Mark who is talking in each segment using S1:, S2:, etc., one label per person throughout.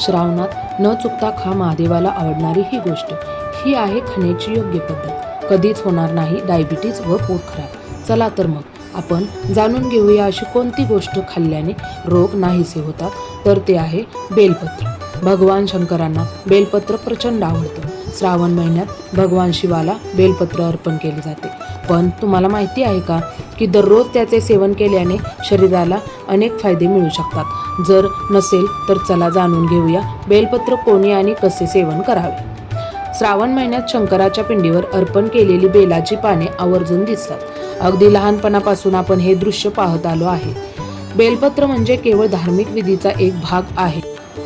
S1: श्रावणात न चुकता खा महादेवाला आवडणारी ही गोष्ट. ही आहे खाण्याची योग्य पद्धत. कधीच होणार नाही डायबिटीज व पोट खराब. चला तर मग आपण जाणून घेऊया अशी कोणती गोष्ट खाल्ल्याने रोग नाहीसे होतात. तर ते आहे बेलपत्र. भगवान शंकरांना बेलपत्र प्रचंड आवडतं. श्रावण महिन्यात भगवान शिवाला बेलपत्र अर्पण केले जाते. पण तुम्हाला माहिती आहे का? की दररोज त्याचे सेवन केल्याने शरीराला अनेक फायदे मिळू शकतात. जर नसेल तर चला जाणून घेऊया बेलपत्र कोणी आणि कसे सेवन करावे. श्रावण महिन्यात शंकराच्या पिंडीवर अर्पण केलेली बेलाची पाने आवर्जून दिसतात. अगदी लहानपणापासून आपण हे दृश्य पाहत आलो आहे. बेलपत्र म्हणजे केवळ धार्मिक विधीचा एक भाग आहे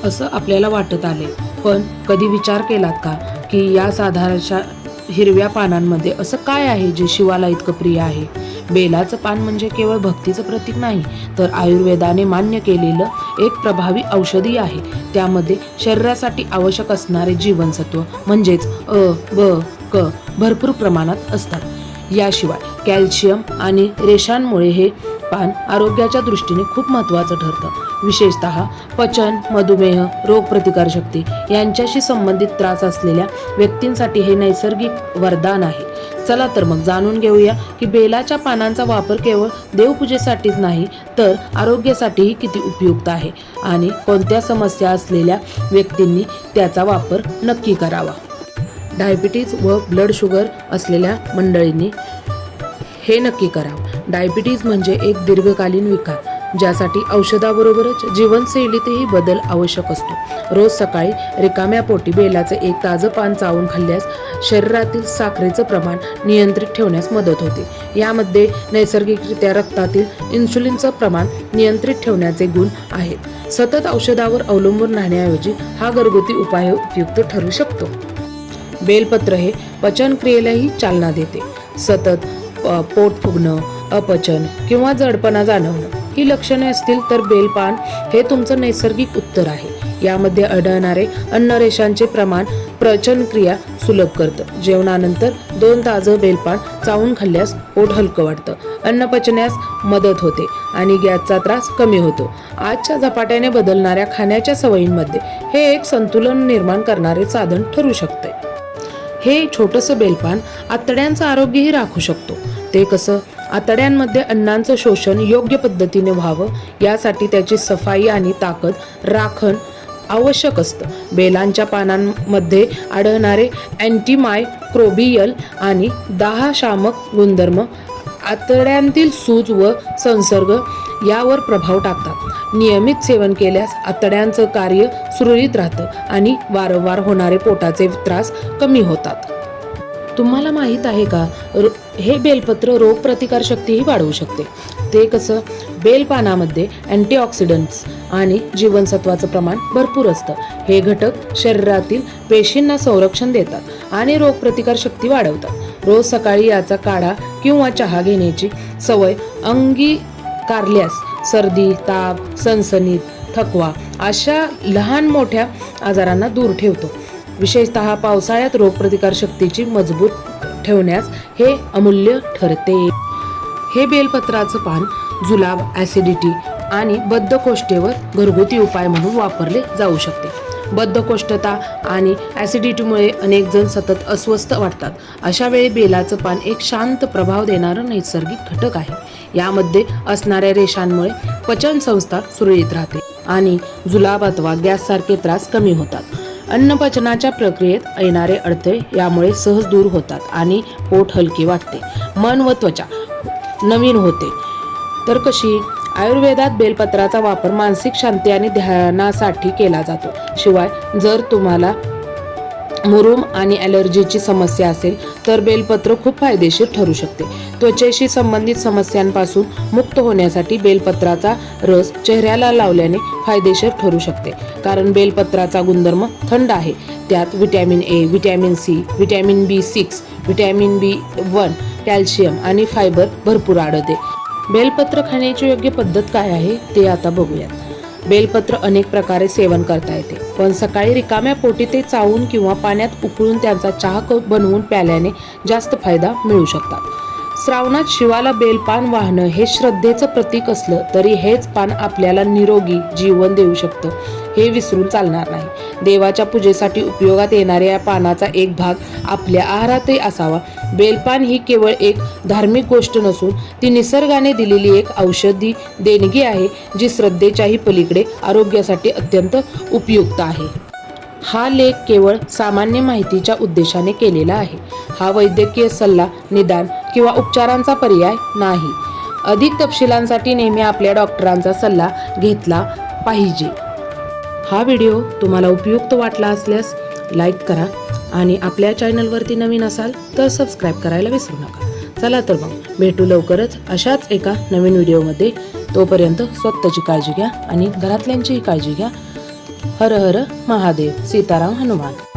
S1: असं आपल्याला वाटत आले. पण कधी विचार केलात का की या साधारणशा हिरव्या पानांमध्ये असं काय आहे जे शिवाला इतकं प्रिय आहे? बेलाचं पान म्हणजे केवळ भक्तीचं प्रतीक नाही तर आयुर्वेदाने मान्य केलेलं एक प्रभावी औषधी आहे. त्यामध्ये शरीरासाठी आवश्यक असणारे जीवनसत्व म्हणजेच अ ब क भरपूर प्रमाणात असतात. याशिवाय कॅल्शियम आणि रेषांमुळे हे पान आरोग्याच्या दृष्टीने खूप महत्त्वाचं ठरतं. विशेषत पचन मधुमेह रोगप्रतिकारशक्ती यांच्याशी संबंधित त्रास असलेल्या व्यक्तींसाठी हे नैसर्गिक वरदान आहे. चला तर मग जाणून घेऊया की बेलाच्या पानांचा वापर केवळ देवपूजेसाठीच नाही तर आरोग्यासाठीही किती उपयुक्त आहे आणि कोणत्या समस्या असलेल्या व्यक्तींनी त्याचा वापर नक्की करावा. डायबिटीज व ब्लड शुगर असलेल्या मंडळींनी हे नक्की करावं. डायबिटीज म्हणजे एक दीर्घकालीन विकार. ज्यासाठी औषधाबरोबरच जीवनशैलीतही बदल आवश्यक असतो. रोज सकाळी रिकाम्या पोटी बेलाचे एक ताजं पान चावून खाल्ल्यास शरीरातील साखरेचं प्रमाण नियंत्रित ठेवण्यास मदत होते. यामध्ये नैसर्गिकरित्या रक्तातील इन्सुलिनचं प्रमाण नियंत्रित ठेवण्याचे गुण आहेत. सतत औषधावर अवलंबून राहण्याऐवजी हा घरगुती उपाय उपयुक्त ठरू शकतो. बेलपत्र हे पचनक्रियेलाही चालना देते. सतत पोट फुगणं अपचन किंवा जडपणा जाणवणं ही लक्षणे असतील तर बेलपान हे तुमचं नैसर्गिक उत्तर आहे. यामध्ये आढळणारे अन्नरेषांचे प्रमाण प्रचनक्रिया सुलभ करतं. जेवणानंतर दोन ताजं बेलपान चावून खाल्ल्यास पोट हलकं वाटतं. अन्न पचण्यास मदत होते आणि गॅसचा त्रास कमी होतो. आजच्या झपाट्याने बदलणाऱ्या खाण्याच्या सवयींमध्ये हे एक संतुलन निर्माण करणारे साधन ठरू शकते हे छोटंसं बेलपान आतड्यांचं आरोग्यही राखू शकतो. ते कसं? आतड्यांमध्ये अन्नांचं शोषण योग्य पद्धतीने व्हावं यासाठी त्याची सफाई आणि ताकद राखण आवश्यक असतं. बेलांच्या पानांमध्ये आढळणारे अँटीमायक्रोबियल आणि दाहशामक गुणधर्म आतड्यांतील सूज व संसर्ग यावर प्रभाव टाकतात. नियमित सेवन केल्यास आतड्यांचं कार्य सुरळीत राहतं आणि वारंवार होणारे पोटाचे त्रास कमी होतात. तुम्हाला माहीत आहे का? रो- हे बेलपत्र रोगप्रतिकारशक्तीही वाढवू शकते. ते कसं? बेलपानामध्ये अँटीऑक्सिडंट्स आणि जीवनसत्वाचं प्रमाण भरपूर असतं. हे घटक शरीरातील पेशींना संरक्षण देतात आणि रोगप्रतिकारशक्ती वाढवतात. रोज सकाळी याचा काढा किंवा चहा घेण्याची सवय अंगी कारल्यास सर्दी ताप सनसनीत थकवा अशा लहान मोठ्या आजारांना दूर ठेवतो. विशेषतः पावसाळ्यात रोगप्रतिकारशक्तीची मजबूत ठेवण्यास हे अमूल्य ठरते. हे बेलपत्राचं पान जुलाब ॲसिडिटी आणि बद्धकोष्ठेवर घरगुती उपाय म्हणून वापरले जाऊ शकते. बद्धकोष्ठता आणि ॲसिडिटीमुळे अनेक जण सतत अस्वस्थ वाटतात. अशा वेळी बेलाचं पान एक शांत प्रभाव देणारं नैसर्गिक घटक आहे. यामध्ये असणाऱ्या रेषांमुळे पचन संस्था सुरळीत राहते आणि जुलाब अथवा गॅससारखे त्रास कमी होतात. अन्नपचनाच्या प्रक्रियेत येणारे अडथळे यामुळे सहज दूर होतात आणि पोट हलके वाटते. मन व त्वचा नवीन होते. तर कशी? आयुर्वेदात बेलपत्राचा वापर मानसिक शांती आणि ध्यानासाठी केला जातो. शिवाय जर तुम्हाला मुरूम आणि ॲलर्जीची समस्या असेल तर बेलपत्र खूप फायदेशीर ठरू शकते. त्वचेशी संबंधित समस्यांपासून मुक्त होण्यासाठी बेलपत्राचा रस चेहऱ्याला लावल्याने फायदेशीर ठरू शकते. कारण बेलपत्राचा गुणधर्म थंड आहे. त्यात vitamin A vitamin C vitamin B six vitamin B one calcium आणि फायबर भरपूर आढळते. बेलपत्र खाण्याची योग्य पद्धत काय आहे ते आता बघूयात. बेलपत्र अनेक प्रकारे सेवन करता येते. पण सकाळी रिकाम्या पोटी ते चावून किंवा पाण्यात उकळून त्यांचा चहा बनवून प्याल्याने जास्त फायदा मिळू शकतात. श्रावणात शिवाला बेलपान वाहणं हे श्रद्धेचं प्रतीक असलं तरी हेच पान आपल्याला निरोगी जीवन देऊ शकतं. हे विसरून चालणार नाही. देवाच्या पूजेसाठी उपयोगात येणाऱ्या या पानाचा एक भाग आपल्या आहारातही असावा. बेलपान ही केवळ एक धार्मिक गोष्ट नसून ती निसर्गाने दिलेली एक औषधी देणगी आहे जी श्रद्धेच्याही पलीकडे आरोग्यासाठी अत्यंत उपयुक्त आहे. हा लेख केवळ सामान्य माहितीच्या उद्देशाने केलेला आहे. हा वैद्यकीय सल्ला निदान किंवा उपचारांचा पर्याय नाही. अधिक तपशिलांसाठी नेहमी आपल्या डॉक्टरांचा सल्ला घेतला पाहिजे. हा व्हिडिओ तुम्हाला उपयुक्त वाटला असल्यास लाईक करा आणि आपल्या चॅनलवरती नवीन असाल तर सबस्क्राईब करायला विसरू नका. चला तर मग भेटू लवकरच अशाच एका नवीन व्हिडिओमध्ये. तोपर्यंत स्वतःची काळजी घ्या आणि घरातल्यांचीही काळजी घ्या. हर हर महादेव सीताराम हनुमान.